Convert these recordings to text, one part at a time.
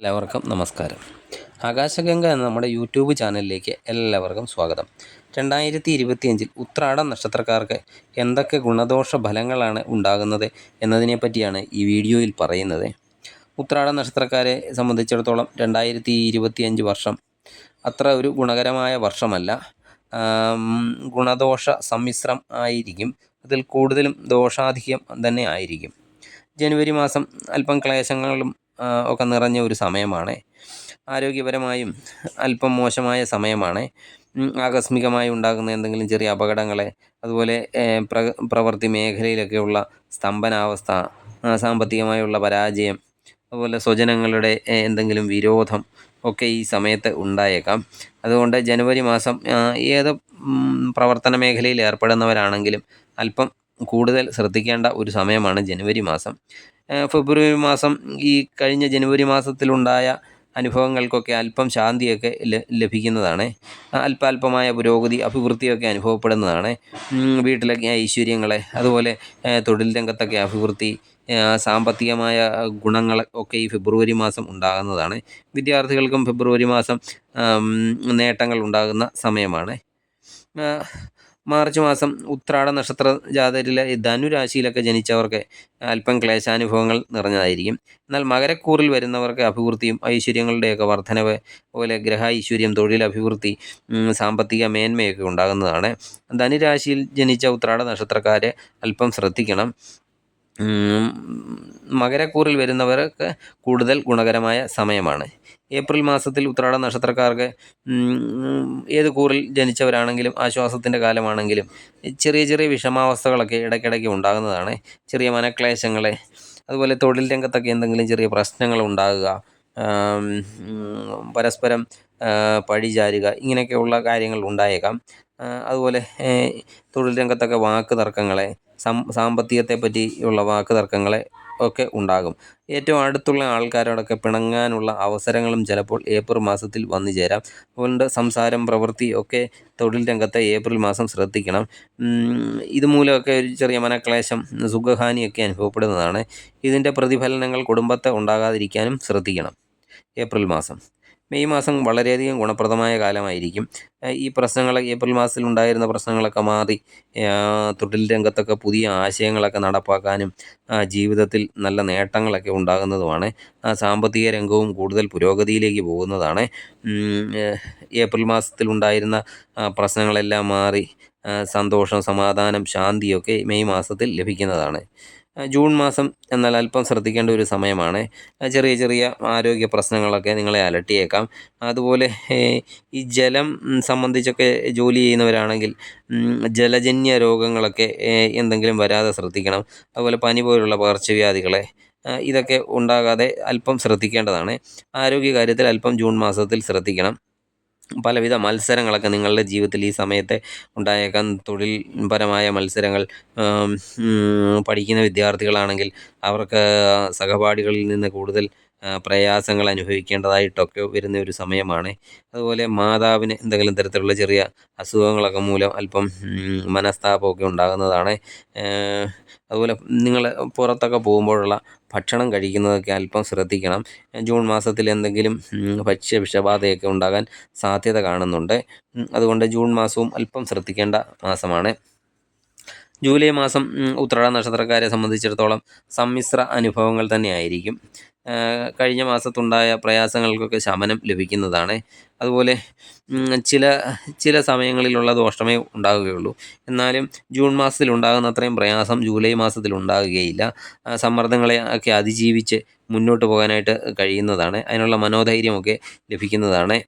എല്ലാവർക്കും നമസ്കാരം. ആകാശഗംഗ എന്ന നമ്മുടെ യൂട്യൂബ് ചാനലിലേക്ക് എല്ലാവർക്കും സ്വാഗതം. രണ്ടായിരത്തി ഇരുപത്തിയഞ്ചിൽ ഉത്രാട നക്ഷത്രക്കാർക്ക് എന്തൊക്കെ ഗുണദോഷ ഫലങ്ങളാണ് ഉണ്ടാകുന്നത് എന്നതിനെ പറ്റിയാണ് ഈ വീഡിയോയിൽ പറയുന്നത്. ഉത്രാട നക്ഷത്രക്കാരെ സംബന്ധിച്ചിടത്തോളം രണ്ടായിരത്തി ഇരുപത്തിയഞ്ച് വർഷം അത്ര ഒരു ഗുണകരമായ വർഷമല്ല. ഗുണദോഷ സമ്മിശ്രം ആയിരിക്കും. അതിൽ കൂടുതലും ദോഷാധികം തന്നെ ആയിരിക്കും. ജനുവരി മാസം അല്പം ക്ലേശങ്ങളും ഒക്കെ നിറഞ്ഞ ഒരു സമയമാണ്. ആരോഗ്യപരമായും അല്പം മോശമായ സമയമാണ്. ആകസ്മികമായി ഉണ്ടാകുന്ന എന്തെങ്കിലും ചെറിയ അപകടങ്ങളെ അതുപോലെ പ്ര പ്രവൃത്തി മേഖലയിലൊക്കെയുള്ള സ്തംഭനാവസ്ഥ സാമ്പത്തികമായുള്ള പരാജയം അതുപോലെ സ്വജനങ്ങളുടെ എന്തെങ്കിലും വിരോധം ഒക്കെ ഈ സമയത്ത് ഉണ്ടായേക്കാം. അതുകൊണ്ട് ജനുവരി മാസം ഏത് പ്രവർത്തന മേഖലയിൽ ഏർപ്പെടുന്നവരാണെങ്കിലും അല്പം കൂടുതൽ ശ്രദ്ധിക്കേണ്ട ഒരു സമയമാണ് ജനുവരി മാസം. ഫെബ്രുവരി മാസം ഈ കഴിഞ്ഞ ജനുവരി മാസത്തിലുണ്ടായ അനുഭവങ്ങൾക്കൊക്കെ അല്പം ശാന്തിയൊക്കെ ലഭിക്കുന്നതാണ്. അല്പാൽപമായ പുരോഗതി അഭിവൃദ്ധിയൊക്കെ അനുഭവപ്പെടുന്നതാണ്. വീട്ടിലൊക്കെ ഐശ്വര്യങ്ങളെ അതുപോലെ തൊഴിൽ രംഗത്തൊക്കെ അഭിവൃദ്ധി സാമ്പത്തികമായ ഗുണങ്ങൾ ഒക്കെ ഈ ഫെബ്രുവരി മാസം ഉണ്ടാകുന്നതാണ്. വിദ്യാർത്ഥികൾക്കും ഫെബ്രുവരി മാസം നേട്ടങ്ങൾ ഉണ്ടാകുന്ന സമയമാണ്. മാർച്ച് മാസം ഉത്രാട നക്ഷത്ര ജാതരിലെ ധനുരാശിയിലൊക്കെ ജനിച്ചവർക്ക് അല്പം ക്ലേശാനുഭവങ്ങൾ നിറഞ്ഞതായിരിക്കും. എന്നാൽ മകരക്കൂറിൽ വരുന്നവർക്ക് അഭിവൃദ്ധിയും ഐശ്വര്യങ്ങളുടെയൊക്കെ വർധനവ് അതുപോലെ ഗ്രഹ ഐശ്വര്യം തൊഴിലഭിവൃദ്ധി സാമ്പത്തിക മേന്മയൊക്കെ ഉണ്ടാകുന്നതാണ്. ധനുരാശിയിൽ ജനിച്ച ഉത്രാട നക്ഷത്രക്കാരെ അല്പം ശ്രദ്ധിക്കണം. മകരക്കൂറിൽ വരുന്നവർക്ക് കൂടുതൽ ഗുണകരമായ സമയമാണ്. ഏപ്രിൽ മാസത്തിൽ ഉത്രാട നക്ഷത്രക്കാർക്ക് ഏത് കൂറിൽ ജനിച്ചവരാണെങ്കിലും ആശ്വാസത്തിന്റെ കാലമാണെങ്കിലും ചെറിയ ചെറിയ വിഷമാവസ്ഥകളൊക്കെ ഇടയ്ക്കിടയ്ക്ക് ഉണ്ടാകുന്നതാണ്. ചെറിയ മനക്ലേശങ്ങളെ അതുപോലെ തൊഴിൽ രംഗത്തൊക്കെ എന്തെങ്കിലും ചെറിയ പ്രശ്നങ്ങൾ ഉണ്ടാകുക പരസ്പരം പഴിചാരുക ഇങ്ങനെയൊക്കെയുള്ള കാര്യങ്ങൾ ഉണ്ടായേക്കാം. അതുപോലെ തൊഴിൽ രംഗത്തൊക്കെ വാക്ക് തർക്കങ്ങളെ സാമ്പത്തികത്തെ പറ്റിയുള്ള വാക്ക് തർക്കങ്ങളെ ഒക്കെ ഉണ്ടാകും. ഏറ്റവും അടുത്തുള്ള ആൾക്കാരോടൊക്കെ പിണങ്ങാനുള്ള അവസരങ്ങളും ചിലപ്പോൾ ഏപ്രിൽ മാസത്തിൽ വന്നു ചേരാം. അതുകൊണ്ട് സംസാരം പ്രവൃത്തി ഒക്കെ തൊഴിൽ രംഗത്തെ ഏപ്രിൽ മാസം ശ്രദ്ധിക്കണം. ഇതുമൂലമൊക്കെ ഒരു ചെറിയ മനക്ലേശം സുഖഹാനിയൊക്കെ അനുഭവപ്പെടുന്നതാണ്. ഇതിന്റെ പ്രതിഫലനങ്ങൾ കുടുംബത്തെ ഉണ്ടാകാതിരിക്കാനും ശ്രദ്ധിക്കണം. ഏപ്രിൽ മാസം. മെയ് മാസം വളരെയധികം ഗുണപ്രദമായ കാലമായിരിക്കും. ഈ പ്രശ്നങ്ങളൊക്കെ ഏപ്രിൽ മാസത്തിൽ ഉണ്ടായിരുന്ന പ്രശ്നങ്ങളൊക്കെ മാറി തൊഴിൽ രംഗത്തൊക്കെ പുതിയ ആശയങ്ങളൊക്കെ നടപ്പാക്കാനും ജീവിതത്തിൽ നല്ല നേട്ടങ്ങളൊക്കെ ഉണ്ടാകുന്നതുമാണ്. സാമ്പത്തിക രംഗവും കൂടുതൽ പുരോഗതിയിലേക്ക് പോകുന്നതാണ്. ഏപ്രിൽ മാസത്തിൽ ഉണ്ടായിരുന്ന പ്രശ്നങ്ങളെല്ലാം മാറി സന്തോഷം സമാധാനം ശാന്തിയൊക്കെ മെയ് മാസത്തിൽ ലഭിക്കുന്നതാണ്. ജൂൺ മാസം എന്നാൽ അല്പം ശ്രദ്ധിക്കേണ്ട ഒരു സമയമാണ്. ചെറിയ ചെറിയ ആരോഗ്യ പ്രശ്നങ്ങളൊക്കെ നിങ്ങളെ അലട്ടിയേക്കാം. അതുപോലെ ഈ ജലം സംബന്ധിച്ചൊക്കെ ജോലി ചെയ്യുന്നവരാണെങ്കിൽ ജലജന്യ രോഗങ്ങളൊക്കെ എന്തെങ്കിലും വരാതെ ശ്രദ്ധിക്കണം. അതുപോലെ പനി പോലുള്ള പകർച്ചവ്യാധികളെ ഇതൊക്കെ ഉണ്ടാകാതെ അല്പം ശ്രദ്ധിക്കേണ്ടതാണ്. ആരോഗ്യ കാര്യത്തിൽ അല്പം ജൂൺ മാസത്തിൽ ശ്രദ്ധിക്കണം. പലവിധ മത്സരങ്ങളൊക്കെ നിങ്ങളുടെ ജീവിതത്തിൽ ഈ സമയത്ത് ഉണ്ടായേക്കാം. തൊഴിൽപരമായ മത്സരങ്ങൾ പഠിക്കുന്ന വിദ്യാർത്ഥികളാണെങ്കിൽ അവർക്ക് സഹപാഠികളിൽ നിന്ന് കൂടുതൽ പ്രയാസങ്ങൾ അനുഭവിക്കേണ്ടതായിട്ടൊക്കെ വരുന്ന ഒരു സമയമാണ്. അതുപോലെ മാതാവിന് എന്തെങ്കിലും തരത്തിലുള്ള ചെറിയ അസുഖങ്ങളൊക്കെ മൂലം അല്പം മനസ്താപമൊക്കെ ഉണ്ടാകുന്നതാണ്. അതുപോലെ നിങ്ങൾ പുറത്തൊക്കെ പോകുമ്പോഴുള്ള ഭക്ഷണം കഴിക്കുന്നതൊക്കെ അല്പം ശ്രദ്ധിക്കണം. ജൂൺ മാസത്തിൽ എന്തെങ്കിലും ഭക്ഷ്യ വിഷബാധയൊക്കെ ഉണ്ടാകാൻ സാധ്യത കാണുന്നുണ്ട്. അതുകൊണ്ട് ജൂൺ മാസവും അല്പം ശ്രദ്ധിക്കേണ്ട മാസമാണ്. ജൂലൈ മാസം ഉത്രാട നക്ഷത്രക്കാരെ സംബന്ധിച്ചിടത്തോളം സമ്മിശ്ര അനുഭവങ്ങൾ തന്നെയായിരിക്കും. കഴിഞ്ഞ മാസത്തുണ്ടായ പ്രയാസങ്ങൾക്കൊക്കെ ശമനം ലഭിക്കുന്നതാണ്. അതുപോലെ ചില ചില സമയങ്ങളിലുള്ള ദോഷമേ ഉണ്ടാകുകയുള്ളൂ. എന്നാലും ജൂൺ മാസത്തിൽ ഉണ്ടാകുന്ന അത്രയും പ്രയാസം ജൂലൈ മാസത്തിൽ ഉണ്ടാകുകയില്ല. സമ്മർദ്ദങ്ങളെ ഒക്കെ അതിജീവിച്ച് മുന്നോട്ട് പോകാനായിട്ട് കഴിയുന്നതാണ്. അതിനുള്ള മനോധൈര്യമൊക്കെ ലഭിക്കുന്നതാണ്.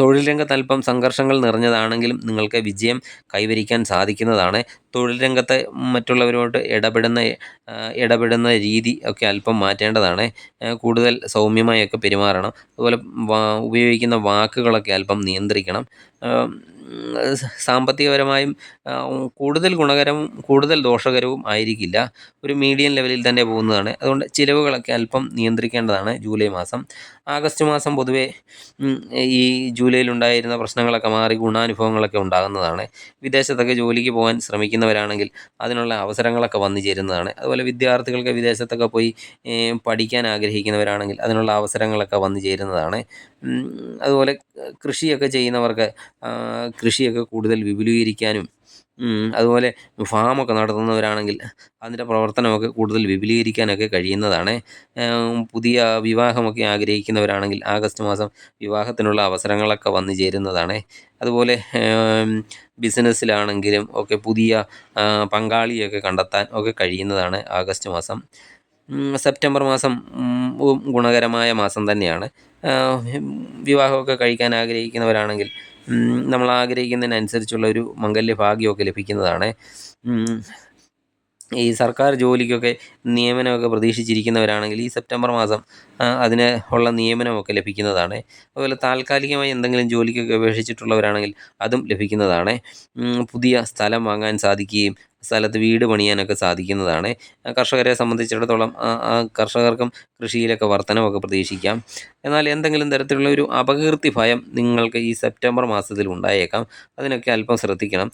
തൊഴിൽ രംഗത്ത് അല്പം സംഘർഷങ്ങൾ നിറഞ്ഞതാണെങ്കിലും നിങ്ങൾക്ക് വിജയം കൈവരിക്കാൻ സാധിക്കുന്നതാണ്. തൊഴിൽ മറ്റുള്ളവരോട് ഇടപെടുന്ന ഇടപെടുന്ന രീതി ഒക്കെ അല്പം മാറ്റേണ്ടതാണ്. കൂടുതൽ സൗമ്യമായൊക്കെ പെരുമാറണം. അതുപോലെ ഉപയോഗിക്കുന്ന വാക്കുകളൊക്കെ അല്പം നിയന്ത്രിക്കണം. സാമ്പത്തികപരമായും കൂടുതൽ ഗുണകരവും കൂടുതൽ ദോഷകരവും ആയിരിക്കില്ല. ഒരു മീഡിയം ലെവലിൽ തന്നെ പോകുന്നതാണ്. അതുകൊണ്ട് ചിലവുകളൊക്കെ അല്പം നിയന്ത്രിക്കേണ്ടതാണ് ജൂലൈ മാസം. ആഗസ്റ്റ് മാസം പൊതുവേ ഈ ജൂലൈയിലുണ്ടായിരുന്ന പ്രശ്നങ്ങളൊക്കെ മാറി ഗുണാനുഭവങ്ങളൊക്കെ ഉണ്ടാകുന്നതാണ്. വിദേശത്തൊക്കെ ജോലിക്ക് പോകാൻ ശ്രമിക്കുന്നവരാണെങ്കിൽ അതിനുള്ള അവസരങ്ങളൊക്കെ വന്നു ചേരുന്നതാണ്. അതുപോലെ വിദ്യാർത്ഥികൾക്ക് വിദേശത്തൊക്കെ പോയി പഠിക്കാൻ ആഗ്രഹിക്കുന്നവരാണെങ്കിൽ അതിനുള്ള അവസരങ്ങളൊക്കെ വന്നു ചേരുന്നതാണ്. അതുപോലെ കൃഷിയൊക്കെ ചെയ്യുന്നവർക്ക് കൃഷിയൊക്കെ കൂടുതൽ വിപുലീകരിക്കാനും അതുപോലെ ഫാമൊക്കെ നടത്തുന്നവരാണെങ്കിൽ അതിന്റെ പ്രവർത്തനമൊക്കെ കൂടുതൽ വിപുലീകരിക്കാനൊക്കെ കഴിയുന്നതാണ്. പുതിയ വിവാഹമൊക്കെ ആഗ്രഹിക്കുന്നവരാണെങ്കിൽ ആഗസ്റ്റ് മാസം വിവാഹത്തിനുള്ള അവസരങ്ങളൊക്കെ വന്നു ചേരുന്നതാണ്. അതുപോലെ ബിസിനസ്സിലാണെങ്കിലും ഒക്കെ പുതിയ പങ്കാളിയൊക്കെ കണ്ടെത്താൻ ഒക്കെ കഴിയുന്നതാണ് ആഗസ്റ്റ് മാസം. സെപ്റ്റംബർ മാസം ഗുണകരമായ മാസം തന്നെയാണ്. വിവാഹമൊക്കെ കഴിക്കാൻ ആഗ്രഹിക്കുന്നവരാണെങ്കിൽ നമ്മൾ ആഗ്രഹിക്കുന്നതിനനുസരിച്ചുള്ള ഒരു മംഗല്യ ഭാഗ്യമൊക്കെ ലഭിക്കുന്നതാണ് ഈ സർക്കാർ ജോലിക്കൊക്കെ നിയമനമൊക്കെ പ്രതീക്ഷിച്ചിരിക്കുന്നവരാണെങ്കിൽ ഈ സെപ്റ്റംബർ മാസം അതിന് ഉള്ള നിയമനമൊക്കെ ലഭിക്കുന്നതാണ്. അതുപോലെ താൽക്കാലികമായി എന്തെങ്കിലും ജോലിക്കൊക്കെ അപേക്ഷിച്ചിട്ടുള്ളവരാണെങ്കിൽ അതും ലഭിക്കുന്നതാണ്. പുതിയ സ്ഥലം വാങ്ങാൻ സാധിക്കുകയും സ്ഥലത്ത് വീട് പണിയാനൊക്കെ സാധിക്കുന്നതാണ്. കർഷകരെ സംബന്ധിച്ചിടത്തോളം കർഷകർക്കും കൃഷിയിലൊക്കെ വർധനവൊക്കെ പ്രതീക്ഷിക്കാം. എന്നാൽ എന്തെങ്കിലും തരത്തിലുള്ള ഒരു അപകീർത്തി ഭയം നിങ്ങൾക്ക് ഈ സെപ്റ്റംബർ മാസത്തിൽ ഉണ്ടായേക്കാം. അതിനൊക്കെ അല്പം ശ്രദ്ധിക്കണം.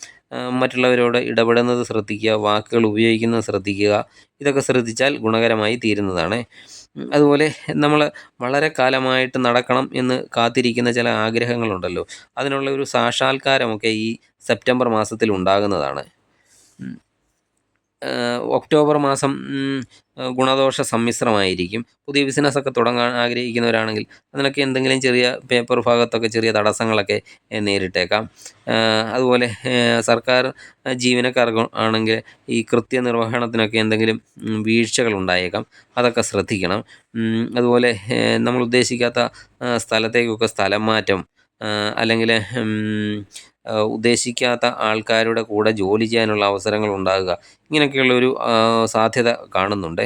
മറ്റുള്ളവരോട് ഇടപെടുന്നത് ശ്രദ്ധിക്കുക വാക്കുകൾ ഉപയോഗിക്കുന്നത് ശ്രദ്ധിക്കുക ഇതൊക്കെ ശ്രദ്ധിച്ചാൽ ഗുണകരമായി തീരുന്നതാണ്. അതുപോലെ നമ്മൾ വളരെ കാലമായിട്ട് നടക്കണം എന്ന് കാത്തിരിക്കുന്ന ചില ആഗ്രഹങ്ങളുണ്ടല്ലോ. അതിനുള്ള ഒരു സാക്ഷാത്കാരമൊക്കെ ഈ സെപ്റ്റംബർ മാസത്തിൽ ഉണ്ടാകുന്നതാണ്. ഒക്ടോബർ മാസം ഗുണദോഷ സമ്മിശ്രമായിരിക്കും. പുതിയ ബിസിനസ്സൊക്കെ തുടങ്ങാൻ ആഗ്രഹിക്കുന്നവരാണെങ്കിൽ അതിനൊക്കെ എന്തെങ്കിലും ചെറിയ പേപ്പർ ഭാഗത്തൊക്കെ ചെറിയ തടസ്സങ്ങളൊക്കെ നേരിട്ടേക്കാം. അതുപോലെ സർക്കാർ ജീവനക്കാർക്ക് ആണെങ്കിൽ ഈ കൃത്യനിർവഹണത്തിനൊക്കെ എന്തെങ്കിലും വീഴ്ചകൾ ഉണ്ടായേക്കാം. അതൊക്കെ ശ്രദ്ധിക്കണം. അതുപോലെ നമ്മൾ ഉദ്ദേശിക്കാത്ത സ്ഥലത്തേക്കൊക്കെ സ്ഥലം മാറ്റം അല്ലെങ്കിൽ ഉദ്ദേശിക്കാത്ത ആൾക്കാരുടെ കൂടെ ജോലി ചെയ്യാനുള്ള അവസരങ്ങൾ ഉണ്ടാകുക. ഇങ്ങനെയൊക്കെയുള്ളൊരു സാധ്യത കാണുന്നുണ്ട്.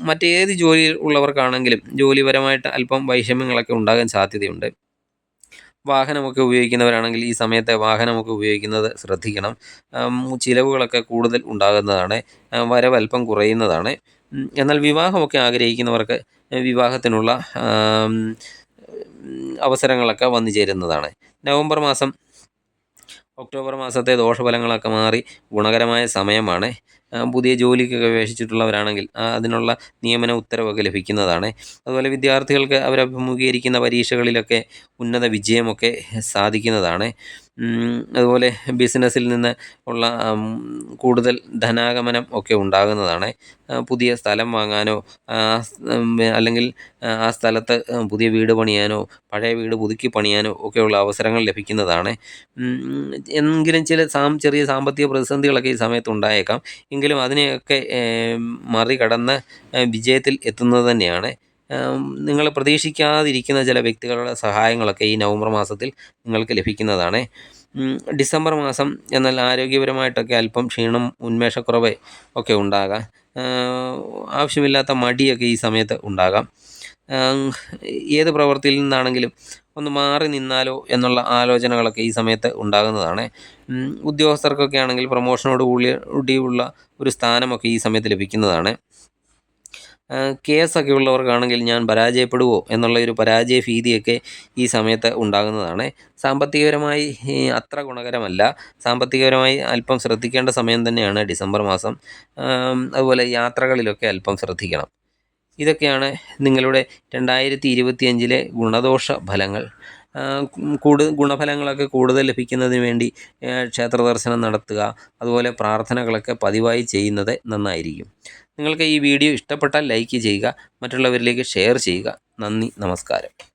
മറ്റേത് ജോലി ഉള്ളവർക്കാണെങ്കിലും ജോലിപരമായിട്ട് അല്പം വൈഷമ്യങ്ങളൊക്കെ ഉണ്ടാകാൻ സാധ്യതയുണ്ട്. വാഹനമൊക്കെ ഉപയോഗിക്കുന്നവരാണെങ്കിൽ ഈ സമയത്തെ വാഹനമൊക്കെ ഉപയോഗിക്കുന്നത് ശ്രദ്ധിക്കണം. ചിലവുകളൊക്കെ കൂടുതൽ ഉണ്ടാകുന്നതാണ്. വരവ് അല്പം കുറയുന്നതാണ്. എന്നാൽ വിവാഹമൊക്കെ ആഗ്രഹിക്കുന്നവർക്ക് വിവാഹത്തിനുള്ള അവസരങ്ങളൊക്കെ വന്നു ചേരുന്നതാണ്. നവംബർ മാസം ഒക്ടോബർ മാസത്തെ ദോഷഫലങ്ങളൊക്കെ മാറി ഗുണകരമായ സമയമാണ്. പുതിയ ജോലിക്കൊക്കെ അപേക്ഷിച്ചിട്ടുള്ളവരാണെങ്കിൽ അതിനുള്ള നിയമന ഉത്തരവൊക്കെ ലഭിക്കുന്നതാണ്. അതുപോലെ വിദ്യാർത്ഥികൾക്ക് അവരഭിമുഖീകരിക്കുന്ന പരീക്ഷകളിലൊക്കെ ഉന്നത വിജയമൊക്കെ സാധിക്കുന്നതാണ്. അതുപോലെ ബിസിനസ്സിൽ നിന്ന് ഉള്ള കൂടുതൽ ധനാഗമനം ഒക്കെ ഉണ്ടാകുന്നതാണ്. പുതിയ സ്ഥലം വാങ്ങാനോ അല്ലെങ്കിൽ ആ സ്ഥലത്ത് പുതിയ വീട് പണിയാനോ പഴയ വീട് പുതുക്കി പണിയാനോ ഒക്കെയുള്ള അവസരങ്ങൾ ലഭിക്കുന്നതാണ്. എങ്കിലും ചില സാം ചെറിയ സാമ്പത്തിക പ്രതിസന്ധികളൊക്കെ ഈ സമയത്ത് ഉണ്ടായേക്കാം. എങ്കിലും അതിനെയൊക്കെ മറികടന്ന് വിജയത്തിൽ എത്തുന്നത് തന്നെയാണ്. നിങ്ങൾ പ്രതീക്ഷിക്കാതിരിക്കുന്ന ചില വ്യക്തികളുടെ സഹായങ്ങളൊക്കെ ഈ നവംബർ മാസത്തിൽ നിങ്ങൾക്ക് ലഭിക്കുന്നതാണ്. ഡിസംബർ മാസം എന്നാൽ ആരോഗ്യപരമായിട്ടൊക്കെ അല്പം ക്ഷീണം ഉന്മേഷക്കുറവ് ഒക്കെ ഉണ്ടാകാം. ആവശ്യമില്ലാത്ത മടിയൊക്കെ ഈ സമയത്ത് ഉണ്ടാകാം. ഏത് പ്രവൃത്തിയിൽ നിന്നാണെങ്കിലും ഒന്ന് മാറി നിന്നാലോ എന്നുള്ള ആലോചനകളൊക്കെ ഈ സമയത്ത് ഉണ്ടാകുന്നതാണ്. ഉദ്യോഗസ്ഥർക്കൊക്കെ ആണെങ്കിൽ പ്രൊമോഷനോട് കൂടിയുള്ള ഒരു സ്ഥാനമൊക്കെ ഈ സമയത്ത് ലഭിക്കുന്നതാണ്. കേസൊക്കെ ഉള്ളവർക്കാണെങ്കിൽ ഞാൻ പരാജയപ്പെടുവോ എന്നുള്ള ഒരു പരാജയ ഭീതിയൊക്കെ ഈ സമയത്ത് ഉണ്ടാകുന്നതാണ്. സാമ്പത്തികപരമായി അത്ര ഗുണകരമല്ല. സാമ്പത്തികപരമായി അല്പം ശ്രദ്ധിക്കേണ്ട സമയം തന്നെയാണ് ഡിസംബർ മാസം. അതുപോലെ യാത്രകളിലൊക്കെ അല്പം ശ്രദ്ധിക്കണം. ഇതൊക്കെയാണ് നിങ്ങളുടെ രണ്ടായിരത്തി ഇരുപത്തിയഞ്ചിലെ ഗുണദോഷ ഫലങ്ങൾ. കൂടുതൽ ഗുണഫലങ്ങളൊക്കെ കൂടുതൽ ലഭിക്കുന്നതിന് വേണ്ടി ക്ഷേത്ര ദർശനം നടത്തുക അതുപോലെ പ്രാർത്ഥനകളൊക്കെ പതിവായി ചെയ്യുന്നത് നന്നായിരിക്കും. നിങ്ങൾക്ക് ഈ വീഡിയോ ഇഷ്ടപ്പെട്ടാൽ ലൈക്ക് ചെയ്യുക മറ്റുള്ളവരിലേക്ക് ഷെയർ ചെയ്യുക. നന്ദി നമസ്കാരം.